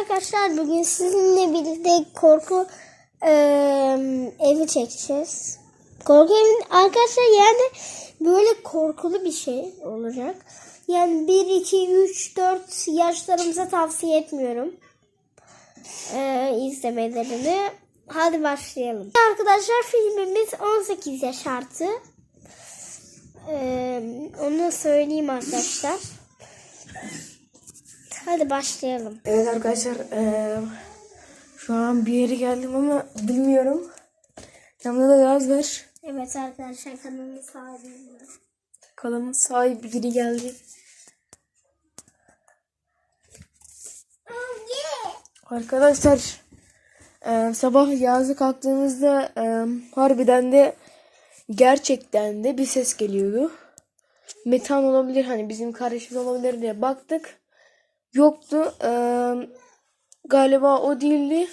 arkadaşlar. Bugün sizinle birlikte korku eee, evi çekeceğiz. Korku evin arkadaşlar yani böyle korkulu bir şey olacak. Yani 1, 2, 3, 4 yaşlarımıza tavsiye etmiyorum. Eee izlemelerini. Hadi başlayalım. Arkadaşlar filmimiz 18 yaş artı. Eee, onu söyleyeyim arkadaşlar. Hadi başlayalım. Evet arkadaşlar eee, şu an bir yere geldim ama bilmiyorum. Yanımda da Yaz var. Evet arkadaşlar kanalın sahibi. Kanalın sahibi biri geldi. Arkadaşlar eee, sabah Yaz'ı kalktığımızda eee, harbiden de gerçekten de bir ses geliyordu. Metan olabilir hani bizim kardeşimiz olabilir diye baktık. Yoktu. Eee, galiba o değildi.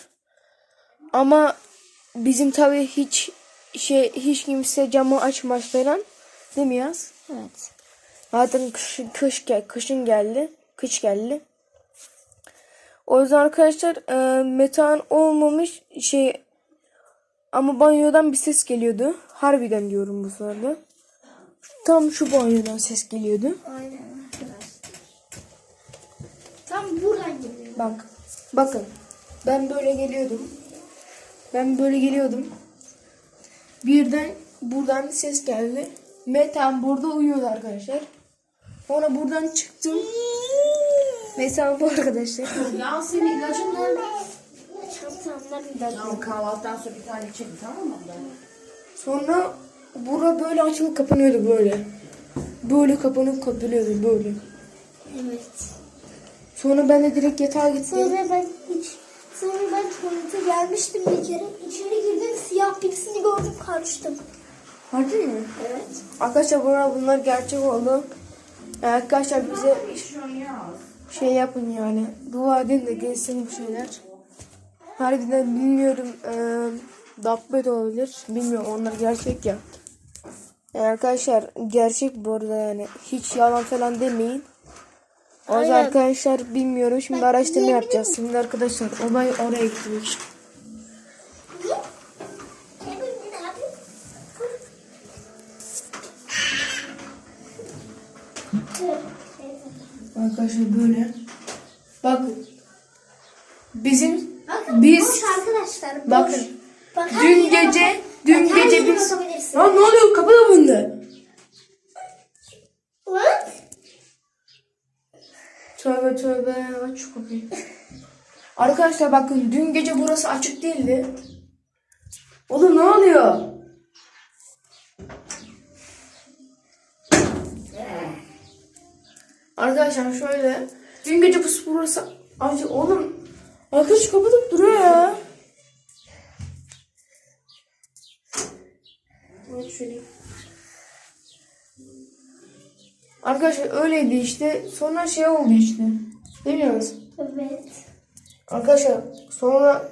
Ama bizim tabii hiç şey hiç kimse camı açmaz falan. Değil mi Yaz? Evet. Zaten kış, kış kışın geldi. Kış geldi. O yüzden arkadaşlar e, metan olmamış şey ama banyodan bir ses geliyordu. Harbiden diyorum bu sırada. Tam şu banyodan ses geliyordu. Aynen arkadaşlar. Tam buradan geliyor. Bak. Bakın. Ben böyle geliyordum. Ben böyle geliyordum. Birden buradan bir ses geldi. Metan burada uyuyordu arkadaşlar. Sonra buradan çıktım. Metan bu arkadaşlar. Ya senin ilacın nerede? Bir Tamam kahvaltıdan sonra bir tane çekin tamam mı? Sonra bura böyle açılıp kapanıyordu böyle. Böyle kapanıp kapanıyordu böyle. Evet. Sonra ben de direkt yatağa gittim. Sonra ben hiç sonra ben tuvalete gelmiştim bir kere. İçeri girdim siyah birisini gördüm karıştım. Harbi mi? Evet. Arkadaşlar bunlar, bunlar gerçek oldu. Arkadaşlar bize şey yapın yani. Dua edin de gelsin bu şeyler. Harbiden bilmiyorum. E, Dabbet olabilir. Bilmiyorum onlar gerçek ya. Yani arkadaşlar gerçek bu arada yani. Hiç yalan falan demeyin. O yüzden Aynen. arkadaşlar bilmiyorum. Şimdi araştırma yapacağız. Şimdi arkadaşlar olay oraya gitmiş. Arkadaşlar böyle. Bakın. Bizim Bakın Biz- boş arkadaşlar. Boş. Bakın. Bak, dün gece bak- dün bak, gece biz. Lan ne oluyor kapı da bunda. What? Tövbe tövbe aç kapıyı. Arkadaşlar bakın dün gece burası açık değildi. Oğlum ne oluyor? Arkadaşlar şöyle dün gece bu burası açık. Oğlum arkadaş kapatıp duruyor ya. Şöyle. Arkadaşlar öyleydi işte. Sonra şey oldu işte. Yavuz? Evet. Arkadaşlar sonra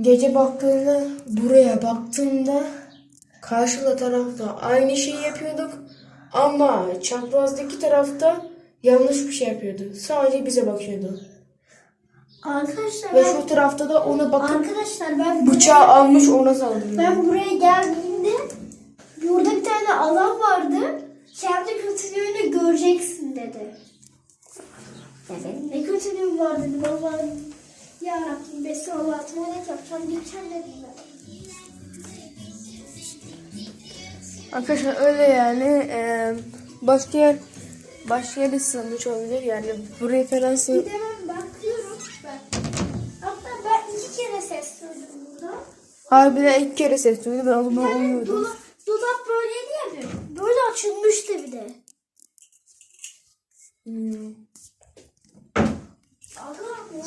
gece baktığımda buraya baktığımda karşıda tarafta aynı şeyi yapıyorduk ama çaprazdaki tarafta yanlış bir şey yapıyordu. Sadece bize bakıyordu. Arkadaşlar Ve ben, şu tarafta da ona bakıp arkadaşlar ben bıçağı almış ona saldırıyor. Ben buraya geldiğimde burada bir tane adam vardı. Kendi kötülüğünü göreceksin dedi. Evet. Ne kötülüğüm var dedim Allah'ım. Ya Rabbim Besmele tuvalet yapacağım gideceğim dedim ben. Arkadaşlar öyle yani eee, başka yer başka yere sığınmış olabilir yani buraya falan sığ Bir de ben bakıyorum ben. Hatta ben iki kere ses duydum burada. Harbiden ilk kere ses duydu ben o zaman Yani uyuyordum. dolap, dolap böyleydi ya bir. Böyle açılmıştı bir de. Hmm.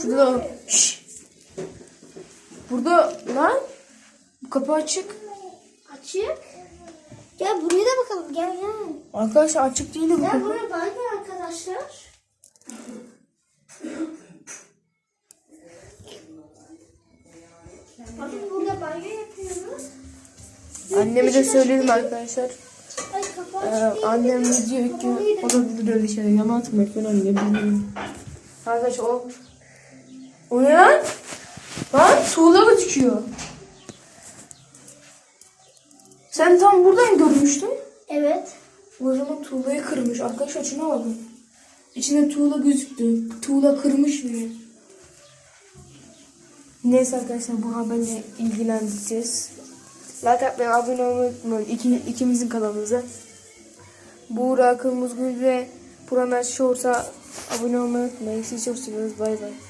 Şurada da Şşş. Burada lan bu kapı açık. Açık. Gel buraya da bakalım gel gel. Arkadaşlar açık değildi bu Gel buraya banyo arkadaşlar. Bakın burada banyo yapıyoruz. Anneme de söyledim arkadaşlar. Ee, annem de diyor ki olabilir öyle şeyler yalan atmak falan diye bilmiyorum. Arkadaşlar o O ne lan? Lan tuğla gözüküyor. Sen tam buradan görmüştün. Evet. O zaman tuğlayı kırmış. Arkadaşlar şuna bakın. İçinde tuğla gözüktü. Tuğla kırmış biri. Neyse arkadaşlar bu haberle ilgileneceğiz. Like atmayı, abone olmayı unutmayın. İki, ikimizin kanalımıza. Buğra Kırmızıgül ve Puranas Shorts'a abone olmayı unutmayın. Sizi çok seviyoruz. Bay bay.